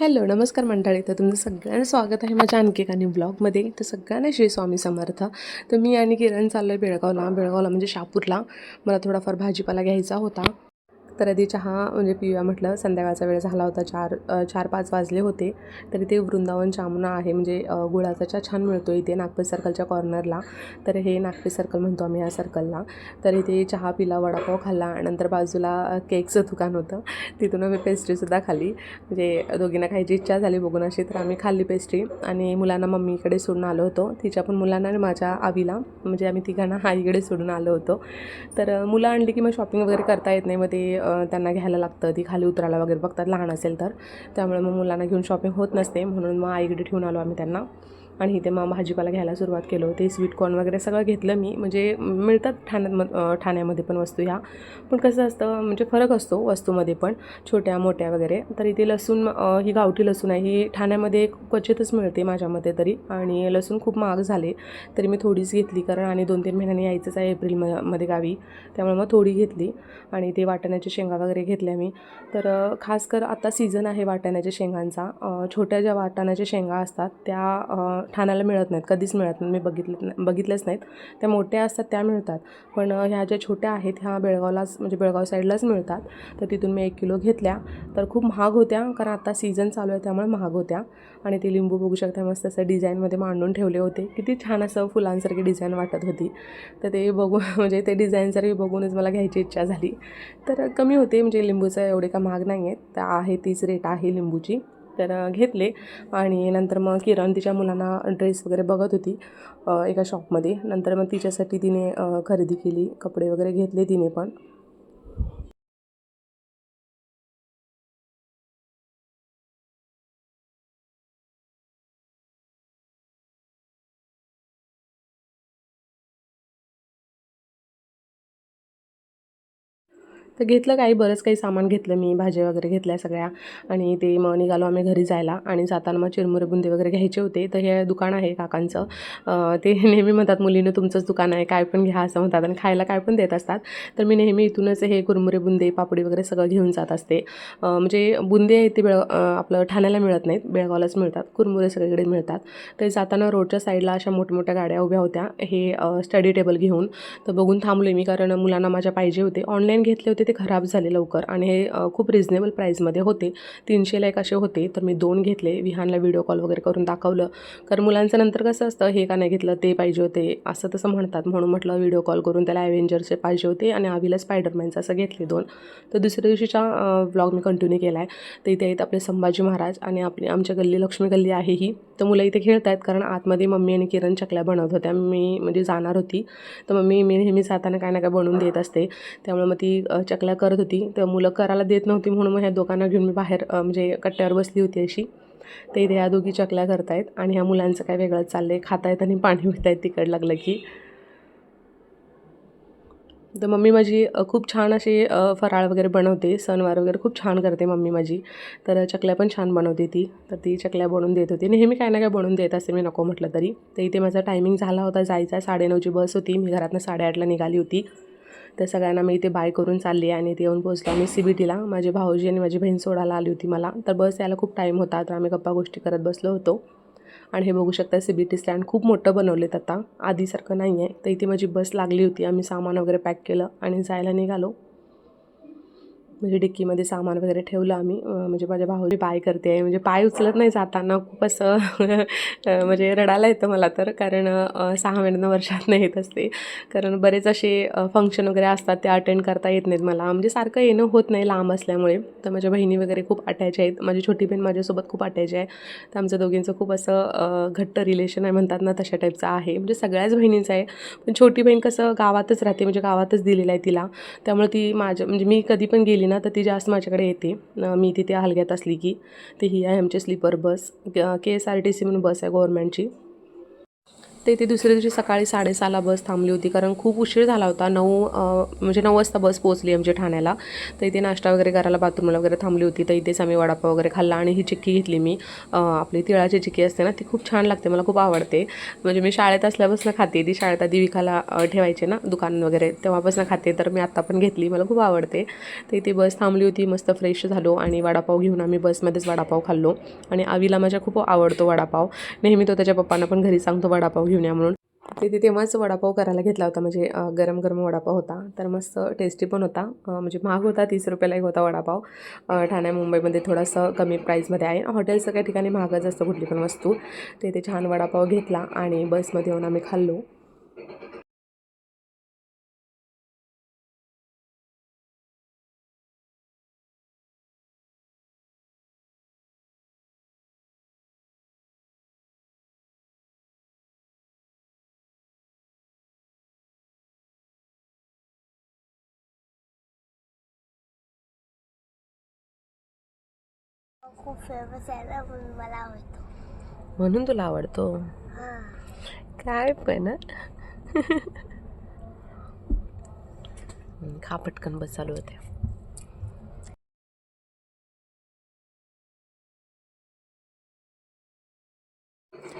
Hello नमस्कार मंडळी. तर तुमचं सगळ्यांना स्वागत आहे माझ्या आणखी एका न्यू ब्लॉगमध्ये तर सगळ्यांना श्री स्वामी समर्थ. तर मी आणि किरण चाललो आहे बेळगावला. बेळगावला म्हणजे शापूरला. मला थोडाफार भाजीपाला घ्यायचा होता. तर आधी चहा म्हणजे पिऊया म्हटलं. संध्याकाळचा वेळ झाला होता चार चार पाच वाजले होते. तर इथे वृंदावन चामुना आहे. म्हणजे गुळाचा चहा छान मिळतो इथे नागपूर सर्कलच्या कॉर्नरला तर हे नागपूर सर्कल म्हणतो आम्ही या सर्कलला तर इथे चहा पिला वडापाव खाल्ला. नंतर बाजूला केकचं दुकान होतं. तिथून आम्ही पेस्ट्रीसुद्धा खाल्ली. म्हणजे दोघींना खायची इच्छा झाली बघून अशी. तर आम्ही खाल्ली पेस्ट्री आणि मुलांना मम्मीकडे सोडून आलो होतो. तिच्या पण मुलांना आणि माझ्या आवीला. म्हणजे आम्ही तिघांना आईकडे सोडून आलो होतो. तर मुलं आणली की मग शॉपिंग वगैरे करता येत नाही. मग ते त्यांना घ्यायला लागतं. ती खाली उतरायला वगैरे बघतात. लहान असेल तर. त्यामुळे मग मुलांना घेऊन शॉपिंग होत नसते. म्हणून मग आईकडे ठेवून आलो आम्ही त्यांना. आणि इथे मग भाजीपाला घ्यायला सुरुवात केलो ते स्वीटकॉर्न वगैरे सगळं घेतलं मी. म्हणजे मिळतात ठाण्यात ठाण्यामध्ये पण वस्तू ह्या. पण कसं असतं म्हणजे फरक असतो वस्तूमध्ये पण छोट्या मोठ्या वगैरे. तर इथे लसूण ही गावठी लसूण आहे. ही ठाण्यामध्ये क्वचितच मिळते माझ्या मते तरी. आणि लसूण खूप महाग झाले तरी मी थोडीच घेतली. कारण आणि दोन तीन महिन्यांनी यायचंच आहे एप्रिल म मध्ये गावी. त्यामुळे मग थोडी घेतली. आणि ते वाटाण्याच्या शेंगा वगैरे घेतल्या मी. तर खास कर आता सीझन आहे वाटाण्याच्या शेंगांचा. छोट्या ज्या वाटाण्याच्या शेंगा असतात त्या ठाण्याला मिळत नाहीत कधीच मिळत नाहीत मी बघितलं बघितलेच नाहीत. त्या मोठ्या असतात त्या मिळतात. पण ह्या ज्या छोट्या आहेत ह्या बेळगावलाच म्हणजे बेळगाव साईडलाच मिळतात. तर तिथून मी एक किलो घेतल्या. तर खूप महाग होत्या कारण आता सीझन चालू आहे त्यामुळे महाग होत्या. आणि ते लिंबू बघू शकता मस्त असं डिझाईनमध्ये मांडून ठेवले होते. किती छान असं फुलांसारखी डिझाईन वाटत होती. तर ते बघून म्हणजे ते डिझाईनसारखी बघूनच मला घ्यायची इच्छा झाली तर कमी होते. म्हणजे लिंबूचं एवढे का महाग नाही आहेत तर आहे तीच रेट आहे लिंबूची. तर घेतले आणि नंतर मग किरण तिच्या मुलांना ड्रेस वगैरे बघत होती एका शॉपमध्ये नंतर मग तिच्यासाठी तिने खरेदी केली कपडे वगैरे घेतले तिने पण. तर घेतलं काही बरंच काही सामान घेतलं मी भाज्या वगैरे घेतल्या सगळ्या. आणि ते मग निघालो आम्ही घरी जायला आणि जाताना मग चिरमुरे बुंदी वगैरे घ्यायचे होते. तर हे दुकान आहे काकांचं. ते नेहमी म्हणतात मुलीनं तुमचंच दुकान आहे काय पण घ्या असं म्हणतात. आणि खायला काय पण देत असतात. तर मी नेहमी इथूनच हे कुरमुरे बुंदे पापडी वगैरे सगळं घेऊन जात असते. म्हणजे बुंदे आहेत ते बेळ आपलं ठाण्याला मिळत नाहीत बेळगावलाच मिळतात. कुरमुरे सगळीकडे मिळतात. तर जाताना रोडच्या साईडला अशा मोठमोठ्या गाड्या उभ्या होत्या. हे स्टडी टेबल घेऊन. तर बघून थांबले मी कारण मुलांना माझ्या पाहिजे होते. ऑनलाईन घेतले होते ते खराब झाले लवकर आणि हे खूप रिजनेबल प्राईजमध्ये होते. तीनशेला एक असे होते तर मी दोन घेतले. विहानला व्हिडिओ कॉल वगैरे करून दाखवलं. कारण मुलांचं नंतर कसं असतं हे का नाही घेतलं ते पाहिजे होते. असं तसं म्हणतात. म्हणून म्हटलं व्हिडिओ कॉल करून त्याला ॲव्हेंजरचे पाहिजे होते आणि आवीला स्पायडरमॅनचं असं घेतले दोन. तर दुसऱ्या दिवशीचा व्लॉग मी कंटिन्यू केला आहे तर इथे आहेत आपले संभाजी महाराज आणि आपली आमच्या गल्ली लक्ष्मी गल्ली आहे ही. तर मुलं इथे खेळत आहेत कारण आतमध्ये मम्मी आणि किरण चकल्या बनवत होत्या. मी म्हणजे जाणार होती. तर मम्मी मी नेहमी जाताना काय ना काय बनवून देत असते. त्यामुळे मग ती चक चकल्या करत होती. तर मुलं करायला देत नव्हती म्हणून मग ह्या दोघांना घेऊन मी बाहेर म्हणजे कट्ट्यावर बसली होती अशी. ते इथे ह्या दोघी चकल्या करतायत आणि ह्या मुलांचं काय वेगळंच चाललं आहे खातायत आणि पाणी पितायत तिकड लागलं की. तर मम्मी माझी खूप छान असे फराळ वगैरे बनवते. सणवार वगैरे खूप छान करते मम्मी माझी. तर चकल्या पण छान बनवते ती. तर ती चकल्या बनवून देत होती. नेहमी काय ना काय बनवून देत असते मी नको म्हटलं तरी. तर इथे माझा टायमिंग झाला होता जायचा. साडेनऊची बस होती. मी घरातनं साडेआठला निघाली होती. तर सगळ्यांना मी इथे बाय करून चालली आणि इथे येऊन पोहोचलो आम्ही सी बी टीला माझी भाऊजी आणि माझी बहीण सोडायला आली होती मला. तर बस यायला खूप टाईम होता. तर आम्ही गप्पा गोष्टी करत बसलो होतो. आणि हे बघू शकता सी बी टी स्टँड खूप मोठं बनवलेत आता. आधीसारखं नाही आहे तर इथे माझी बस लागली होती. आम्ही सामान वगैरे पॅक केलं आणि जायला निघालो. म्हणजे डिक्कीमध्ये सामान वगैरे ठेवलं आम्ही. म्हणजे माझ्या भाऊजी पाय करते आहे. म्हणजे पाय उचलत नाही जाताना खूप असं म्हणजे रडायला येतं मला तर. कारण सहा महिन्यांना वर्षात नाही येत असते. कारण बरेच असे फंक्शन वगैरे असतात ते अटेंड करता येत नाहीत मला. म्हणजे सारखं येणं होत नाही लांब असल्यामुळे. तर माझ्या बहिणी वगैरे खूप अटॅच आहेत. माझी छोटी बहीण माझ्यासोबत खूप अटॅच आहे. तर आमचं दोघींचं खूप असं घट्ट रिलेशन आहे म्हणतात ना तशा टाईपचं आहे. म्हणजे सगळ्याच बहिणींचं आहे. पण छोटी बहीण कसं गावातच राहते. म्हणजे गावातच दिलेलं आहे तिला. त्यामुळे ती माझ्या म्हणजे मी कधी पण गेली ना तर ती जास्त माझ्याकडे येते. मी तिथे हलग्यात असली की ती ही आहे आमची sleeper bus. K S R T C म्हणून बस आहे गव्हर्मेंटची ते इथे दुसऱ्या दिवशी सकाळी साडेसहाला बस थांबली होती. कारण खूप उशीर झाला होता. नऊ म्हणजे नऊ वाजता बस पोहोचली आमच्या ठाण्याला. तर इथे नाश्ता वगैरे करायला बाथरूमला वगैरे थांबली होती. तर इथेच आम्ही वडापाव वगैरे खाल्ला आणि ही चिक्की घेतली मी. आपली तिळाची चिक्की असते ना ती खूप छान लागते. मला खूप आवडते. म्हणजे मी शाळेत असल्यापासून खाते. ती शाळेत आधी विकायला ठेवायचे ना दुकान वगैरे. तेव्हापासून खाते. तर मी आत्ता पण घेतली. मला खूप आवडते. तर इथे बस थांबली होती. मस्त फ्रेश झालो आणि वडापाव घेऊन आम्ही बसमध्येच वडापाव खाल्लो. आणि आवीला माझ्या खूप आवडतो वडापाव. नेहमी तो त्याच्या पप्पांना पण घरी सांगतो वडापाव घेऊन या म्हणून. तिथे तेव्हाच वडापाव करायला घेतला होता. म्हणजे गरम गरम वडापाव होता. तर मस्त टेस्टी पण होता. म्हणजे महाग होता तीस रुपयाला एक होता वडापाव. ठाणे मुंबईमध्ये थोडंसं कमी प्राईसमध्ये आहे. हॉटेल सगळ्या ठिकाणी महागच असतं कुठली पण वस्तू. तिथे छान वडापाव घेतला आणि बसमध्ये येऊन आम्ही खाल्लो. खूप फेमस आहे ना म्हणून मला आवडतो. म्हणून तुला आवडतो? हां. काय पण खा पटकन बस चालू होते.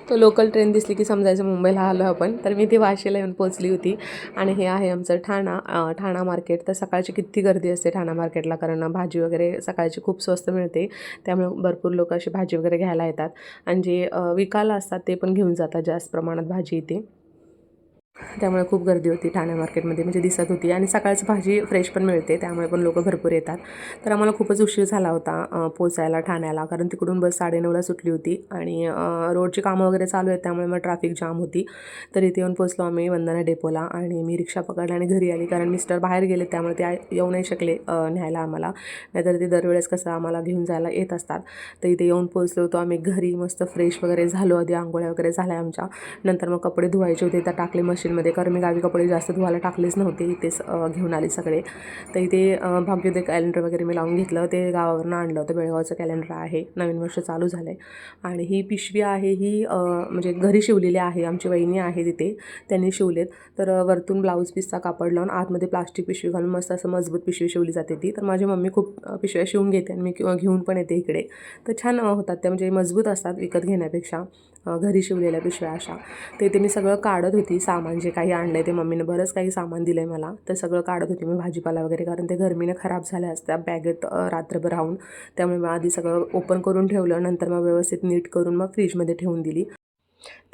तो लोकल ट्रेन दिसली की समजायचं मुंबईला आलो आपण तर मी ती वाशीला येऊन पोचली होती. आणि हे आहे आमचं ठाणा ठाणा मार्केट तर सकाळची किती गर्दी असते ठाणा मार्केटला कारण भाजी वगैरे सकाळची खूप स्वस्त मिळते त्यामुळे भरपूर लोक अशी भाजी वगैरे घ्यायला येतात. आणि जे विकायला असतात ते पण घेऊन जातात जास्त प्रमाणात भाजी इथे. त्यामुळे खूप गर्दी होती ठाणे मार्केटमध्ये म्हणजे दिसत होती. आणि सकाळची भाजी फ्रेश पण मिळते त्यामुळे पण लोक भरपूर येतात. तर आम्हाला खूपच उशीर झाला होता पोचायला ठाण्याला कारण तिकडून बस साडेनऊला सुटली होती. आणि रोडची कामं वगैरे चालू आहेत त्यामुळे मग ट्रॅफिक जाम होती. तर इथे येऊन पोचलो आम्ही वंदना डेपोला आणि मी रिक्षा पकडली आणि घरी आली कारण मिस्टर बाहेर गेले त्यामुळे ते येऊ नाही शकले न्यायला आम्हाला. नाहीतर ते दरवेळेस कसं आम्हाला घेऊन जायला येत असतात. तर इथे येऊन पोचलो होतो आम्ही घरी मस्त फ्रेश वगैरे झालो आधी आंघोळ्या वगैरे झाल्या आमच्या. नंतर मग कपडे धुवायचे होते तर टाकले मशीन मशीनमध्ये कारण मी गावी कपडे जास्त धुवायला टाकलेच नव्हते इथेच घेऊन आले सगळे. तर इथे भाग्य भाग्योदय कॅलेंडर वगैरे मी लावून घेतलं ते गावावरनं आणलं होतं बेळगावचं कॅलेंडर आहे नवीन वर्ष चालू झालं आहे आणि ही पिशवी आहे ही म्हणजे घरी शिवलेली आहे आमची वहिनी आहे तिथे त्यांनी शिवलेत. तर वरतून ब्लाऊज पीसचा कापड लावून आतमध्ये प्लास्टिक पिशवी घालून मस्त असं मजबूत पिशवी शिवली जाते ती. तर माझी मम्मी खूप पिशव्या शिवून घेते आणि मी किंवा घेऊन पण येते इकडे. तर छान होतात त्या म्हणजे मजबूत असतात विकत घेण्यापेक्षा. घरी शिवलेल्या पिशव्या अशा. ते ते मी सगळं काढत होती सामान जे काही आणलं आहे ते मम्मीनं. बरंच काही सामान दिलं आहे मला. ते सगळं काढत होती मी भाजीपाला वगैरे कारण ते गरमीनं खराब झाल्या असत्या बॅगेत रात्रभर राहून. त्यामुळे मग आधी सगळं ओपन करून ठेवलं नंतर मग व्यवस्थित नीट करून मग फ्रीजमध्ये ठेवून दिली.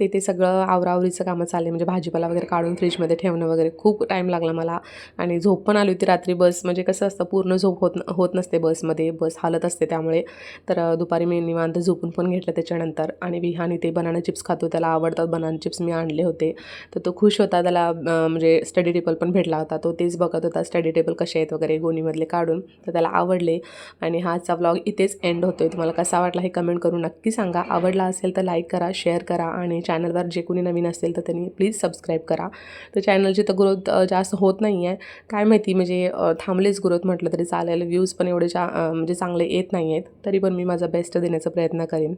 ते ते सगळं आवरावरीचं कामं चालले म्हणजे भाजीपाला वगैरे काढून फ्रीजमध्ये ठेवणं वगैरे खूप टाईम लागला मला. आणि झोप पण आली होती रात्री बस म्हणजे कसं असतं पूर्ण झोप होत होत नसते बसमध्ये बस हालत असते त्यामुळे. तर दुपारी मी निवांत झोपून पण घेतलं त्याच्यानंतर. आणि विहानी ते बनाना चिप्स खातो त्याला आवडतात बनाना चिप्स मी आणले होते. तर तो खुश होता त्याला म्हणजे स्टडी टेबल पण भेटला होता. तो तेच बघत होता स्टडी टेबल कसे आहेत वगैरे गोणीमधले काढून. तर त्याला आवडले. आणि हा आजचा इथेच एंड होतोय. तुम्हाला कसा वाटला हे कमेंट करून नक्की सांगा. आवडला असेल तर लाईक करा शेअर करा आणि चॅनलवर जे कोणी नवीन असेल तर त्यांनी प्लीज सबस्क्राईब करा. तर चॅनलची तर ग्रोथ जास्त होत नाही आहे काय माहिती म्हणजे थांबलेच ग्रोथ म्हटलं तरी चालेल. व्ह्यूज पण एवढे चा म्हणजे चांगले येत नाही आहेत तरी पण मी माझा बेस्ट देण्याचा प्रयत्न करेन.